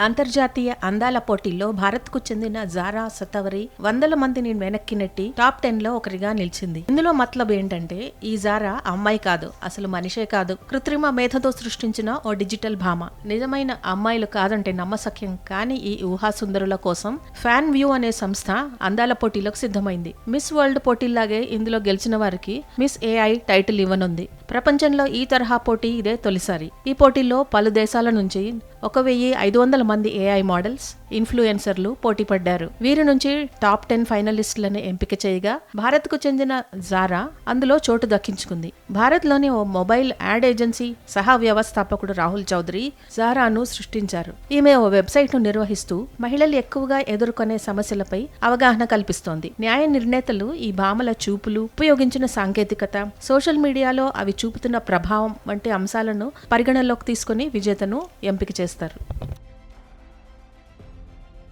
అంతర్జాతీయ అందాల పోటీల్లో భారత్కు చెందిన జారా సతవరి వందల మందిని వెనక్కి నెట్టి టాప్ టెన్లో ఒకరిగా నిలిచింది. ఇందులో మతలబ్ ఏంటంటే ఈ జారా అమ్మాయి కాదు అసలు మనిషే కాదు. కృత్రిమ మేధతో సృష్టించిన ఓ డిజిటల్ భామ. నిజమైన అమ్మాయిలు కాదంటే నమ్మసక్యం కానీ ఈ ఊహాసుందరుల కోసం ఫ్యాన్ వ్యూ అనే సంస్థ అందాల పోటీలకు సిద్ధమైంది. మిస్ వరల్డ్ పోటీలాగే ఇందులో గెలిచిన వారికి మిస్ ఏఐ టైటిల్ ఇవ్వనుంది. ప్రపంచంలో ఈ తరహా పోటీ ఇదే తొలిసారి. ఈ పోటీల్లో పలు దేశాల నుంచి ఒక వెయ్యి ఐదు వందల మంది ఏఐ మోడల్స్ ఇన్ఫ్లుయెన్సర్లు పోటీ పడ్డారు వీరి నుంచి టాప్ టెన్ ఫైనలిస్టులను ఎంపిక చేయగా భారత్కు చెందిన జారా అందులో చోటు దక్కించుకుంది. భారత్లోని ఓ మొబైల్ యాడ్ ఏజెన్సీ సహా వ్యవస్థాపకుడు రాహుల్ చౌదరి జారాను సృష్టించారు. ఈమె ఓ వెబ్సైట్ను నిర్వహిస్తూ మహిళలు ఎక్కువగా ఎదుర్కొనే సమస్యలపై అవగాహన కల్పిస్తోంది. న్యాయ నిర్ణేతలు ఈ భామల చూపులు ఉపయోగించిన సాంకేతికత సోషల్ మీడియాలో అవి చూపుతున్న ప్రభావం వంటి అంశాలను పరిగణలోకి తీసుకుని విజేతను ఎంపిక చేస్తారు